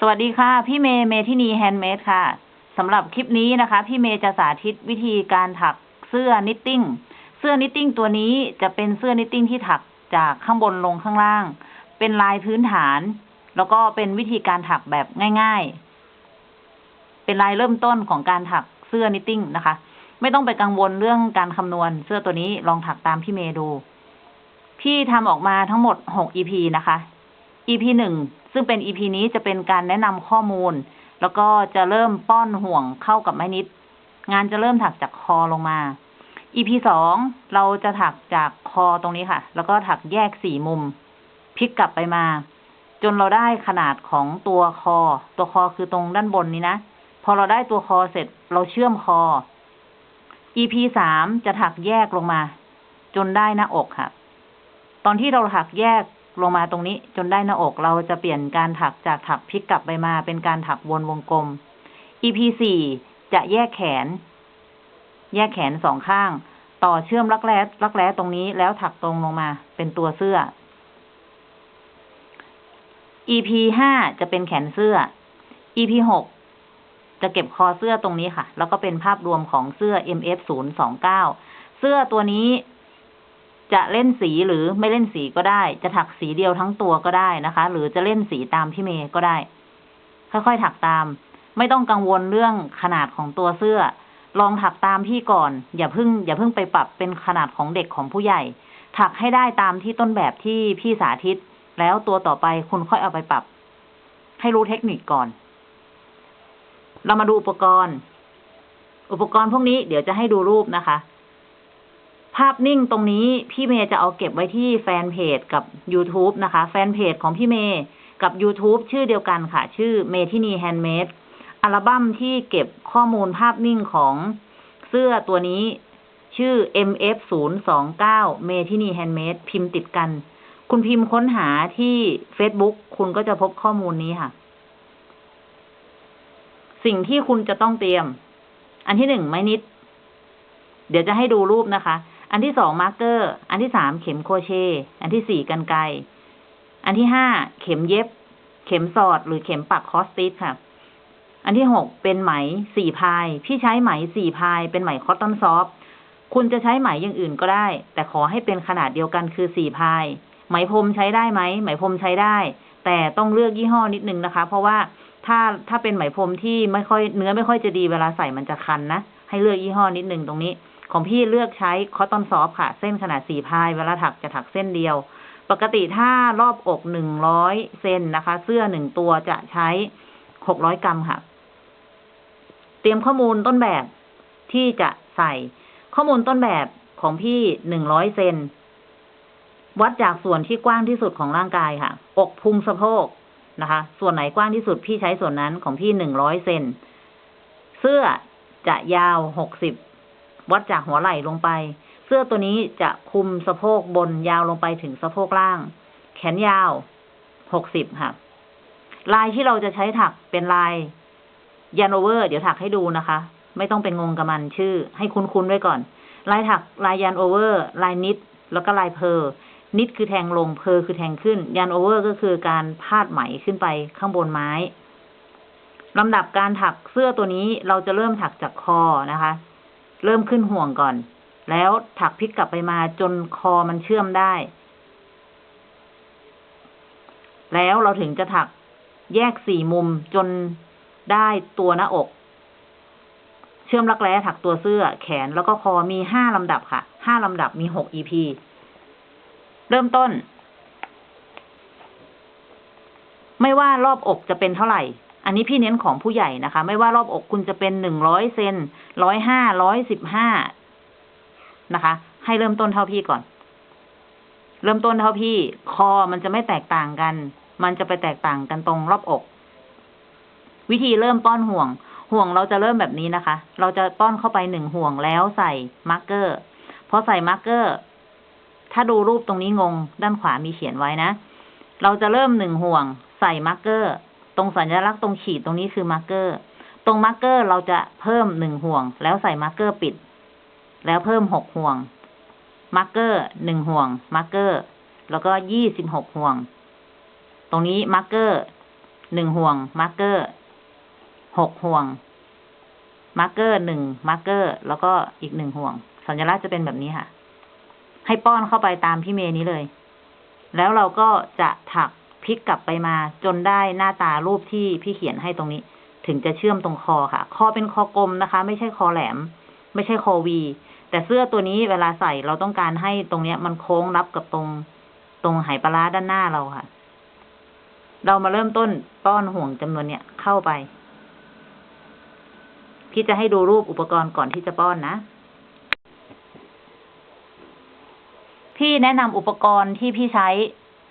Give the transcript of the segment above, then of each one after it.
สวัสดีค่ะ พี่เมย์เมทินีแฮนด์เมดค่ะสำหรับคลิปนี้นะคะ พี่เมย์จะสาธิตวิธีการถักเสื้อนิตติ้งเสื้อนิตติ้งตัวนี้จะเป็นเสื้อนิตติ้งที่ถักจากข้างบนลงข้างล่าง เป็นลายพื้นฐาน แล้วก็เป็นวิธีการถักแบบง่าย ๆ เป็นลายเริ่มต้นของการถักเสื้อนิตติ้งนะคะ ไม่ต้องไปกังวลเรื่องการคำนวณเสื้อตัวนี้ลองถักตามพี่เมย์ดูพี่ทำออกมาทั้งหมด6 EP นะคะ EP หนึ่งซึ่งเป็น EP นี้จะเป็นการแนะนำข้อมูล แล้วก็จะเริ่มป้อนห่วงเข้ากับไม้นิด งานจะเริ่มถักจากคอลงมา EP สองเราจะถักจากคอตรงนี้ค่ะ แล้วก็ถักแยกสี่มุมพลิกกลับไปมา จนเราได้ขนาดของตัวคอ ตัวคอคือตรงด้านบนนี้นะพอเราได้ตัวคอเสร็จเราเชื่อมคอ EP สามจะถักแยกลงมา จนได้หน้าอกค่ะ ตอนที่เราถักแยก ลงมาตรงนี้จนได้หน้าอกเราจะเปลี่ยนการถักจากถักพลิกกลับไปมาเป็นการถักวนวงกลม EP สี่จะแยกแขน แยกแขนสองข้าง ต่อเชื่อมรักแร้รักแร้ตรงนี้แล้วถักตรงลงมา เป็นตัวเสื้อ EP ห้าจะเป็นแขนเสื้อ EP หกจะเก็บคอเสื้อตรงนี้ค่ะ แล้วก็เป็นภาพรวมของเสื้อ MF 0 2 9เสื้อตัวนี้ จะเล่นสีหรือไม่เล่นสีก็ได้ จะถักสีเดียวทั้งตัวก็ได้นะคะ หรือจะเล่นสีตามพี่เมย์ก็ได้ ค่อยๆถักตาม ไม่ต้องกังวลเรื่องขนาดของตัวเสื้อ ลองถักตามพี่ก่อน อย่าเพิ่ง อย่าเพิ่งไปปรับเป็นขนาดของเด็กของผู้ใหญ่ ถักให้ได้ตามที่ต้นแบบที่พี่สาธิต แล้วตัวต่อไปคุณค่อยเอาไปปรับ ให้รู้เทคนิคก่อน เรามาดูอุปกรณ์ อุปกรณ์พวกนี้เดี๋ยวจะให้ดูรูปนะคะ ภาพนิ่งตรงนี้พี่เมย์จะเอาเก็บไว้ที่แฟนเพจกับ YouTube นะคะ แฟนเพจของพี่เมย์กับ YouTube ชื่อเดียวกันค่ะ ชื่อเมทินีแฮนด์เมดอัลบั้มที่เก็บข้อมูลภาพนิ่งของเสื้อตัวนี้ ชื่อ MF 0 2 9 เมทินีแฮนด์เมดพิมพ์ติดกัน คุณพิมพ์ค้นหาที่ Facebook คุณก็จะพบข้อมูลนี้ค่ะ สิ่งที่คุณจะต้องเตรียม อันที่หนึ่งไม้นิด เดี๋ยวจะให้ดูรูปนะคะ อันที่สองมาร์กเกอร์ อันที่สามเข็มโครเชต์อันที่สี่กันไก อันที่ห้าเข็มเย็บ เข็มสอดหรือเข็มปักคอสติสค่ะ อันที่หกเป็นไหมสี่พาย พี่ใช้ไหมสี่พาย เป็นไหมคอตตอนซอฟคุณจะใช้ไหมอย่างอื่นก็ได้ แต่ขอให้เป็นขนาดเดียวกันคือสี่พาย ไหมพรมใช้ได้ไหม ไหมพรมใช้ได้ แต่ต้องเลือกยี่ห้อนิดนึงนะคะ เพราะว่าถ้าถ้าเป็นไหมพรมที่ไม่ค่อยเนื้อไม่ค่อยจะดีเวลาใส่มันจะคันนะ ให้เลือกยี่ห้อนิดนึงตรงนี้ ของพี่เลือกใช้คอตตอนซอฟค่ะ เส้นขนาดสี่พายเวลาถักจะถักเส้นเดียว ปกติถ้ารอบอกหนึ่งร้อยเซนนะคะ เสื้อหนึ่งตัวจะใช้หกร้อยกรัมค่ะ เตรียมข้อมูลต้นแบบที่จะใส่ ข้อมูลต้นแบบของพี่หนึ่งร้อยเซนวัดจากส่วนที่กว้างที่สุดของร่างกายค่ะ อกพุงสะโพกนะคะ ส่วนไหนกว้างที่สุดพี่ใช้ส่วนนั้นของพี่หนึ่งร้อยเซนเสื้อจะยาวหกสิบ วัดจากหัวไหล่ลงไป เสื้อตัวนี้จะคุมสะโพกบนยาวลงไปถึงสะโพกล่าง แขนยาวหกสิบค่ะ ลายที่เราจะใช้ถักเป็นลายยันโอเวอร์เดี๋ยวถักให้ดูนะคะ ไม่ต้องเป็นงงกับมันชื่อ ให้คุ้นๆไว้ก่อน ลายถักลายยันโอเวอร์ลายนิด แล้วก็ลายเพอร์นิดคือแทงลงเพอร์คือแทงขึ้นยันโอเวอร์ก็คือการพาดไหมขึ้นไปข้างบนไม้ลำดับการถักเสื้อตัวนี้เราจะเริ่มถักจากคอนะคะ เริ่มขึ้นห่วงก่อน แล้วถักพลิกกลับไปมาจนคอมันเชื่อมได้ แล้วเราถึงจะถักแยกสี่มุมจนได้ตัวหน้าอก เชื่อมรักแร้ถักตัวเสื้อแขนแล้วก็คอมีห้าลำดับค่ะห้าลำดับมีหก EP เริ่มต้น ไม่ว่ารอบอกจะเป็นเท่าไหร่ อันนี้พี่เน้นของผู้ใหญ่นะคะ ไม่ว่ารอบอกคุณจะเป็นหนึ่งร้อยเซนร้อยห้าร้อยสิบห้านะคะ ให้เริ่มต้นเท่าพี่ก่อน เริ่มต้นเท่าพี่ คอมันจะไม่แตกต่างกัน มันจะไปแตกต่างกันตรงรอบอก วิธีเริ่มป้อนห่วง ห่วงเราจะเริ่มแบบนี้นะคะ เราจะป้อนเข้าไปหนึ่งห่วงแล้วใส่มาร์กเกอร์พอใส่มาร์กเกอร์ ถ้าดูรูปตรงนี้งง ด้านขวามีเขียนไว้นะ เราจะเริ่มหนึ่งห่วง ใส่มาร์กเกอร์ ตรงสัญลักษณ์ตรงขีดตรงนี้คือมาร์กเกอร์ ตรงมาร์กเกอร์เราจะเพิ่มหนึ่งห่วง แล้วใส่มาร์กเกอร์ปิด แล้วเพิ่มหกห่วง มาร์กเกอร์หนึ่งห่วง มาร์กเกอร์ แล้วก็ยี่สิบหกห่วง ตรงนี้มาร์กเกอร์หนึ่งห่วง มาร์กเกอร์หกห่วง มาร์กเกอร์หนึ่งมาร์กเกอร์ แล้วก็อีกหนึ่งห่วง สัญลักษณ์จะเป็นแบบนี้ค่ะ ให้ป้อนเข้าไปตามพี่เมย์นี้เลย แล้วเราก็จะถัก พลิกกลับไปมาจนได้หน้าตารูปที่พี่เขียนให้ตรงนี้ ถึงจะเชื่อมตรงคอค่ะ คอเป็นคอกลมนะคะ ไม่ใช่คอแหลม ไม่ใช่คอวี แต่เสื้อตัวนี้เวลาใส่เราต้องการให้ตรงเนี้ย มันโค้งรับกับตรงตรงไหปลาร้าด้านหน้าเราค่ะ เรามาเริ่มต้นป้อนห่วงจำนวนเนี้ยเข้าไป พี่จะให้ดูรูปอุปกรณ์ก่อนที่จะป้อนนะพี่แนะนำอุปกรณ์ที่พี่ใช้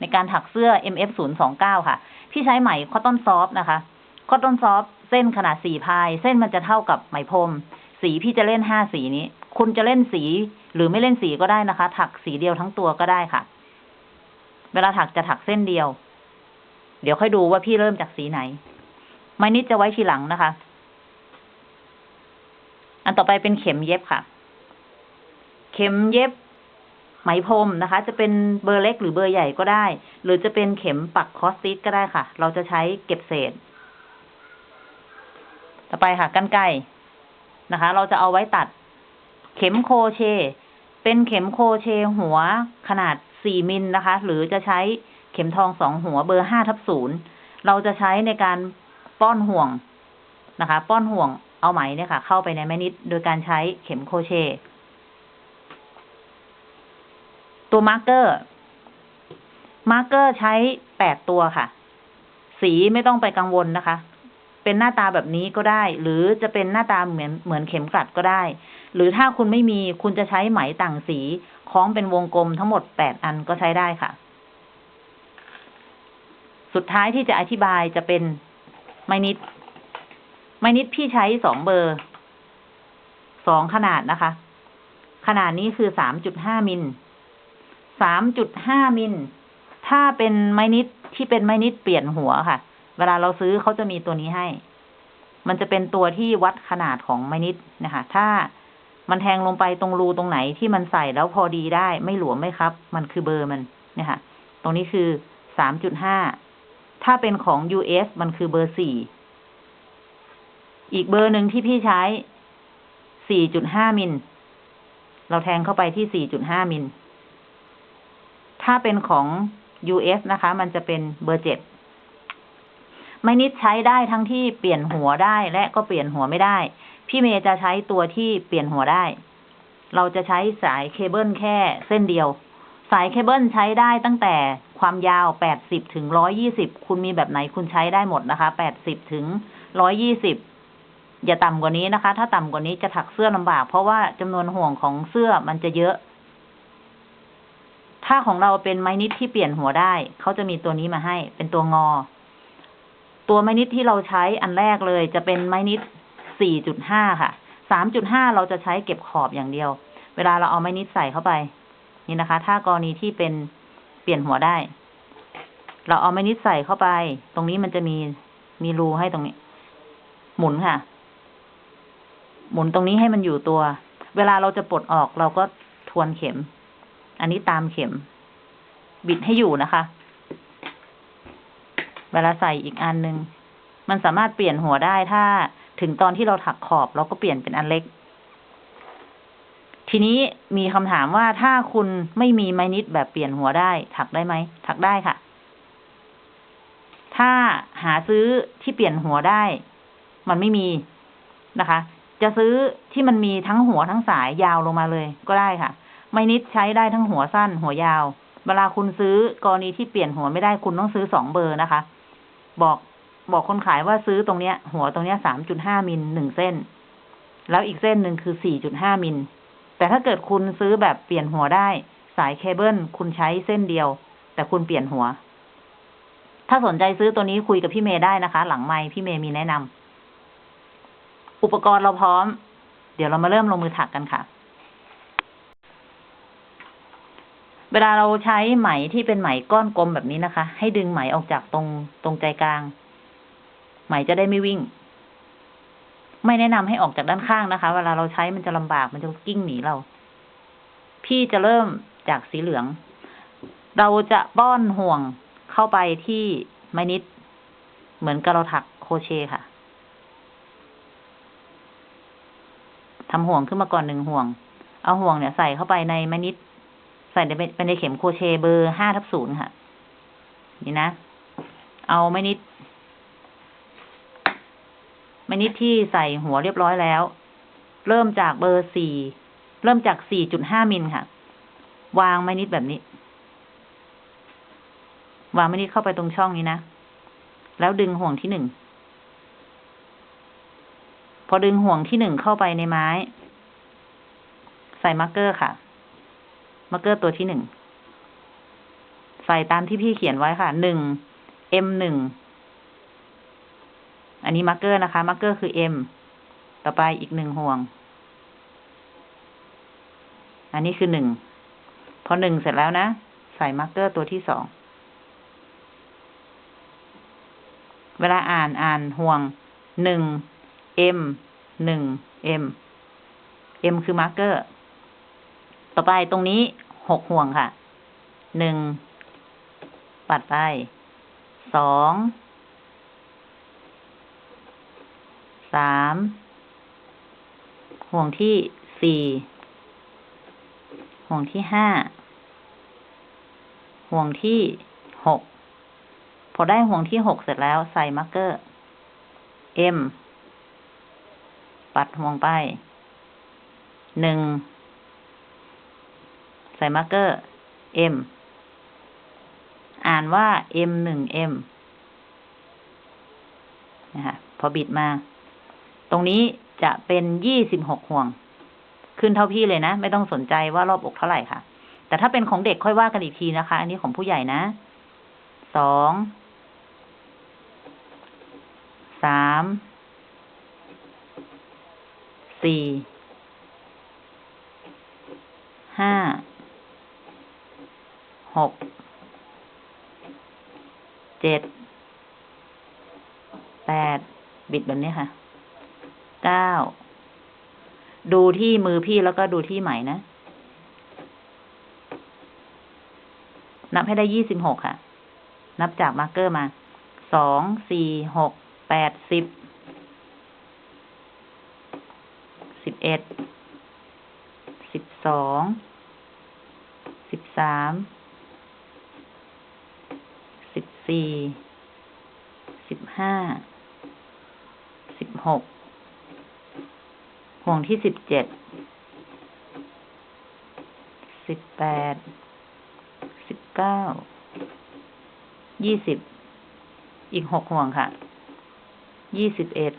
ในการถักเสื้อ MF 0 2 9 ค่ะ พี่ใช้ไหมคอตตอนซอฟนะคะคอตตอนซอฟเส้นขนาดสี่พาย เส้นมันจะเท่ากับไหมพรม สีพี่จะเล่นห้าสีนี้ คุณจะเล่นสีหรือไม่เล่นสีก็ได้นะคะ ถักสีเดียวทั้งตัวก็ได้ค่ะ เวลาถักจะถักเส้นเดียว เดี๋ยวค่อยดูว่าพี่เริ่มจากสีไหน ไม้นิดจะไว้ทีหลังนะคะ อันต่อไปเป็นเข็มเย็บค่ะ เข็มเย็บ ไหมพรมนะคะ จะเป็นเบอร์เล็กหรือเบอร์ใหญ่ก็ได้ หรือจะเป็นเข็มปักคอสติสก็ได้ค่ะ เราจะใช้เก็บเศษ ต่อไปค่ะกันไกรนะคะ เราจะเอาไว้ตัดเข็มโคเช เป็นเข็มโคเชหัวขนาด 4 มิลนะคะ หรือจะใช้เข็มทองสองหัวเบอร์5ทับศูนย์เราจะใช้ในการป้อนห่วงนะคะ ป้อนห่วงเอาไหมเนี่ยค่ะ เข้าไปในแม่นิดโดยการใช้เข็มโคเช ตัวมาร์กเกอร์ มาร์กเกอร์ใช้แปดตัวค่ะ สีไม่ต้องไปกังวลนะคะ เป็นหน้าตาแบบนี้ก็ได้ หรือจะเป็นหน้าตาเหมือนเหมือนเข็มกลัดก็ได้ หรือถ้าคุณไม่มีคุณจะใช้ไหมต่างสีคล้องเป็นวงกลมทั้งหมดแปดอันก็ใช้ได้ค่ะ สุดท้ายที่จะอธิบายจะเป็นไมนิด ไมนิดพี่ใช้สองเบอร์สองขนาดนะคะ ขนาดนี้คือสามจุดห้ามิล สามจุดห้ามิล ถ้าเป็นไม้นิดที่เป็นไม้นิดเปลี่ยนหัวค่ะ เวลาเราซื้อเขาจะมีตัวนี้ให้ มันจะเป็นตัวที่วัดขนาดของไม้นิดนะคะ ถ้ามันแทงลงไปตรงรูตรงไหนที่มันใส่แล้วพอดีได้ไม่หลวมไม่ครับ มันคือเบอร์มันเนี่ยค่ะตรงนี้คือสามจุดห้าถ้าเป็นของ US มันคือเบอร์สี่อีกเบอร์หนึ่งที่พี่ใช้สี่จุดห้ามิล เราแทงเข้าไปที่สี่จุดห้ามิล ถ้าเป็นของ US นะคะ มันจะเป็นเบอร์เจ็ดไม่นิดใช้ได้ทั้งที่เปลี่ยนหัวได้และก็เปลี่ยนหัวไม่ได้ พี่เมย์จะใช้ตัวที่เปลี่ยนหัวได้ เราจะใช้สายเคเบิลแค่เส้นเดียว สายเคเบิลใช้ได้ตั้งแต่ความยาว 80 ถึง 120 คุณมีแบบไหนคุณใช้ได้หมดนะคะ 80 ถึง 120 อย่าต่ำกว่านี้นะคะ ถ้าต่ำกว่านี้จะถักเสื้อลำบาก เพราะว่าจำนวนห่วงของเสื้อมันจะเยอะ ถ้าของเราเป็นไม้นิดที่เปลี่ยนหัวได้ เขาจะมีตัวนี้มาให้ เป็นตัวงอ ตัวไม้นิดที่เราใช้อันแรกเลย จะเป็นไม้นิด 4.5 ค่ะ 3.5 เราจะใช้เก็บขอบอย่างเดียว เวลาเราเอาไม้นิดใส่เข้าไป นี่นะคะ ถ้ากรณีที่เป็นเปลี่ยนหัวได้ เราเอาไม้นิดใส่เข้าไป ตรงนี้มันจะมีมีรูให้ตรงนี้ หมุนค่ะ หมุนตรงนี้ให้มันอยู่ตัว เวลาเราจะปลดออกเราก็ทวนเข็ม อันนี้ตามเข็ม บิดให้อยู่นะคะ เวลาใส่อีกอันหนึ่งมันสามารถเปลี่ยนหัวได้ถ้าถึงตอนที่เราถักขอบเราก็เปลี่ยนเป็นอันเล็ก ทีนี้มีคำถามว่าถ้าคุณไม่มีไม้นิดแบบเปลี่ยนหัวได้ ถักได้ไหมถักได้ค่ะ ถ้าหาซื้อที่เปลี่ยนหัวได้ มันไม่มีนะคะ จะซื้อที่มันมีทั้งหัวทั้งสายยาวลงมาเลยก็ได้ค่ะ ไม้นิดใช้ได้ทั้งหัวสั้นหัวยาว เวลาคุณซื้อกรณีที่เปลี่ยนหัวไม่ได้คุณต้องซื้อสองเบอร์นะคะ บอกบอกคนขายว่าซื้อตรงเนี้ย หัวตรงเนี้ยสามจุดห้ามิลหนึ่งเส้น แล้วอีกเส้นหนึ่งคือสี่จุดห้ามิลแต่ถ้าเกิดคุณซื้อแบบเปลี่ยนหัวได้ สายเคเบิลคุณใช้เส้นเดียว แต่คุณเปลี่ยนหัว ถ้าสนใจซื้อตัวนี้คุยกับพี่เมย์ได้นะคะ หลังไมค์พี่เมย์มีแนะนำอุปกรณ์เราพร้อม เดี๋ยวเรามาเริ่มลงมือถักกันค่ะ เวลาเราใช้ไหมที่เป็นไหมก้อนกลมแบบนี้นะคะ ให้ดึงไหมออกจากตรงตรงใจกลาง ไหมจะได้ไม่วิ่ง ไม่แนะนำให้ออกจากด้านข้างนะคะ เวลาเราใช้มันจะลำบากมันจะกิ้งหนีเรา พี่จะเริ่มจากสีเหลือง เราจะป้อนห่วงเข้าไปที่ไม้นิด เหมือนกับเราถักโคเชค่ะทำห่วงขึ้นมาก่อนหนึ่งห่วง เอาห่วงเนี่ยใส่เข้าไปในแมนิด ส่ไปในเข็มโคเชเบอร์ห้าทับศูนย์ค่ะ นี่นะ เอาแมนิดแมนิดที่ใส่หัวเรียบร้อยแล้ว เริ่มจากเบอร์สี่ เริ่มจากสี่จุดห้ามิลค่ะ วางแมนิดแบบนี้ วางแมนิดเข้าไปตรงช่องนี้นะ แล้วดึงห่วงที่หนึ่ง พอดึงห่วงที่หนึ่งเข้าไปในไม้ ใส่มาร์กเกอร์ค่ะ มาร์กเกอร์ตัวที่หนึ่ง ใส่ตามที่พี่เขียนไว้ค่ะ หนึ่ง M หนึ่ง อันนี้มาร์กเกอร์นะคะ มาร์กเกอร์คือ M ต่อไปอีกหนึ่งห่วง อันนี้คือหนึ่ง พอหนึ่งเสร็จแล้วนะ ใส่มาร์กเกอร์ตัวที่สอง เวลาอ่านอ่านห่วงหนึ่ง M หนึ่ง M M คือมาร์กเกอร์ ต่อไปตรงนี้หกห่วงค่ะ หนึ่ง ปัดไป สอง สาม ห่วงที่สี่ ห่วงที่ห้า ห่วงที่หก พอได้ห่วงที่หกเสร็จแล้วใส่มาร์กเกอร์ M ปัดห่วงไป หนึ่ง ใส่มาร์กเกอร์ M อ่านว่า M หนึ่ง M นะคะพอบิดมา ตรงนี้จะเป็นยี่สิบหกห่วง ขึ้นเท่าพี่เลยนะ ไม่ต้องสนใจว่ารอบอกเท่าไหร่ค่ะ แต่ถ้าเป็นของเด็กค่อยว่ากันอีกทีนะคะ อันนี้ของผู้ใหญ่นะ สอง สาม สี่ ห้า หก เจ็ด แปด บิดแบบนี้ค่ะ เก้า ดูที่มือพี่แล้วก็ดูที่ไหมนะ นับให้ได้ยี่สิบหกค่ะ นับจากมาร์กเกอร์มา สอง สี่ หก แปด สิบ สิบเอ็ด สิบสอง สิบสาม สี่ สิบห้า สิบหก ห่วงที่สิบเจ็ด สิบแปด สิบเก้า ยี่สิบ อีกหกห่วงค่ะ ยี่สิบเอ็ด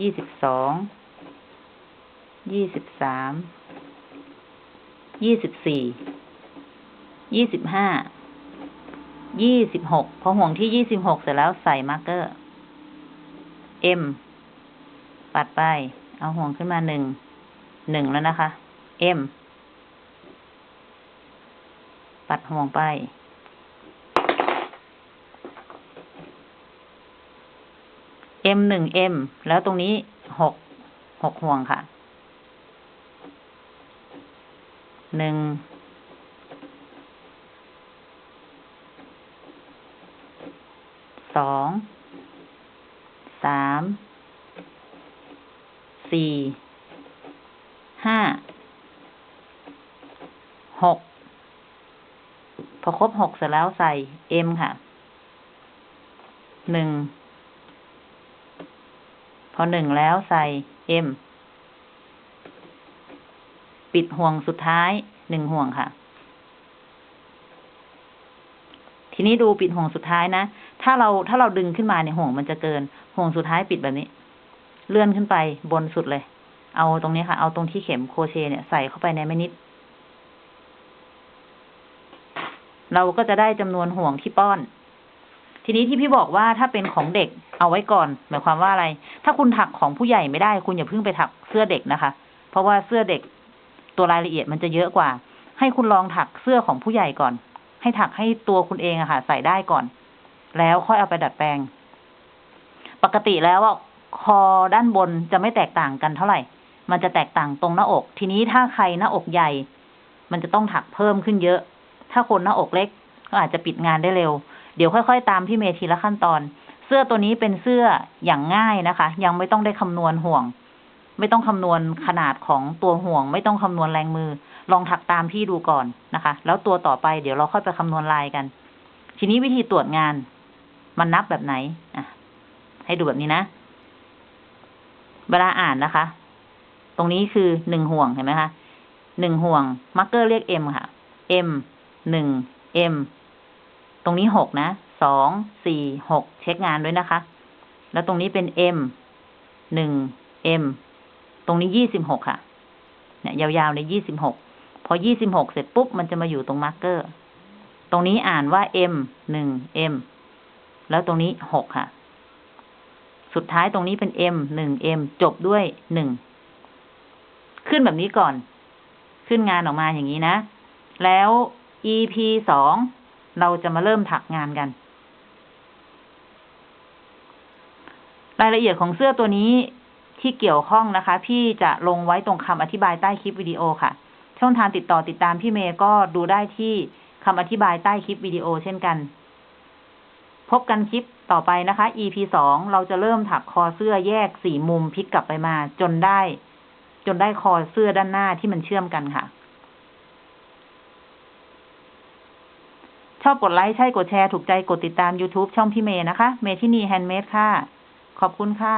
ยี่สิบสอง ยี่สิบสาม ยี่สิบสี่ ยี่สิบห้า ยี่สิบหกพอห่วงที่ยี่สิบหกเสร็จแล้วใส่มาร์กเกอร์ M ปัดไป เอาห่วงขึ้นมาหนึ่ง หนึ่งแล้วนะคะ M ปัดห่วงไป M หนึ่ง M แล้วตรงนี้หก หกห่วงค่ะ หนึ่ง สอง สาม สี่ ห้า หก พอครบหกเสร็จแล้วใส่ M ค่ะ หนึ่ง พอหนึ่งแล้วใส่ M ปิดห่วงสุดท้ายหนึ่งห่วงค่ะทีนี้ดูปิดห่วงสุดท้ายนะ ถ้าเราถ้าเราดึงขึ้นมาเนี่ยห่วงมันจะเกินห่วงสุดท้ายปิดแบบนี้ เลื่อนขึ้นไปบนสุดเลย เอาตรงนี้ค่ะ เอาตรงที่เข็มโครเชต์เนี่ยใส่เข้าไปในแม่นิด เราก็จะได้จำนวนห่วงที่ป้อน ทีนี้ที่พี่บอกว่าถ้าเป็นของเด็กเอาไว้ก่อน หมายความว่าอะไร ถ้าคุณถักของผู้ใหญ่ไม่ได้ คุณอย่าเพิ่งไปถักเสื้อเด็กนะคะ เพราะว่าเสื้อเด็กตัวรายละเอียดมันจะเยอะกว่า ให้คุณลองถักเสื้อของผู้ใหญ่ก่อน ให้ถักให้ตัวคุณเองอะค่ะ ใส่ได้ก่อน แล้วค่อยเอาไปดัดแปลง ปกติแล้วอะคอด้านบนจะไม่แตกต่างกันเท่าไหร่ มันจะแตกต่างตรงหน้าอก ทีนี้ถ้าใครหน้าอกใหญ่ มันจะต้องถักเพิ่มขึ้นเยอะ ถ้าคนหน้าอกเล็ก ก็อาจจะปิดงานได้เร็ว เดี๋ยวค่อยๆ ตามพี่เมทีละขั้นตอน เสื้อตัวนี้เป็นเสื้ออย่างง่ายนะคะ ยังไม่ต้องได้คำนวณห่วง ไม่ต้องคำนวณขนาดของตัวห่วง ไม่ต้องคำนวณแรงมือ ลองถักตามพี่ดูก่อนนะคะ แล้วตัวต่อไปเดี๋ยวเราค่อยไปคำนวณลายกัน ทีนี้วิธีตรวจงาน มันนับแบบไหน อะ ให้ดูแบบนี้นะ เวลาอ่านนะคะ ตรงนี้คือหนึ่งห่วงเห็นไหมคะหนึ่งห่วง มาร์กเกอร์เรียก M ค่ะ M หนึ่ง M ตรงนี้หกนะ สอง สี่ หก เช็คงานด้วยนะคะ แล้วตรงนี้เป็น M หนึ่ง M ตรงนี้ยี่สิบหกค่ะ เนี่ย ยาวๆในยี่สิบหก พอยี่สิบหกเสร็จปุ๊บ มันจะมาอยู่ตรงมาร์กเกอร์ ตรงนี้อ่านว่า M หนึ่ง M แล้วตรงนี้หกค่ะ สุดท้ายตรงนี้เป็น M หนึ่ง M จบด้วยหนึ่ง ขึ้นแบบนี้ก่อน ขึ้นงานออกมาอย่างนี้นะ แล้ว EP สองเราจะมาเริ่มถักงานกัน รายละเอียดของเสื้อตัวนี้ที่เกี่ยวข้องนะคะ พี่จะลงไว้ตรงคำอธิบายใต้คลิปวิดีโอค่ะ ช่องทางติดต่อติดตามพี่เมย์ก็ดูได้ที่คำอธิบายใต้คลิปวิดีโอเช่นกัน พบกันคลิปต่อไปนะคะ EP สองเราจะเริ่มถักคอเสื้อแยกสี่มุมพลิกกลับไปมา จนได้ จนได้คอเสื้อด้านหน้าที่มันเชื่อมกันค่ะ ชอบกดไลค์ใช่กดแชร์ถูกใจกดติดตาม YouTube ช่องพี่เมย์นะคะ เมทินีแฮนด์เมดค่ะ ขอบคุณค่ะ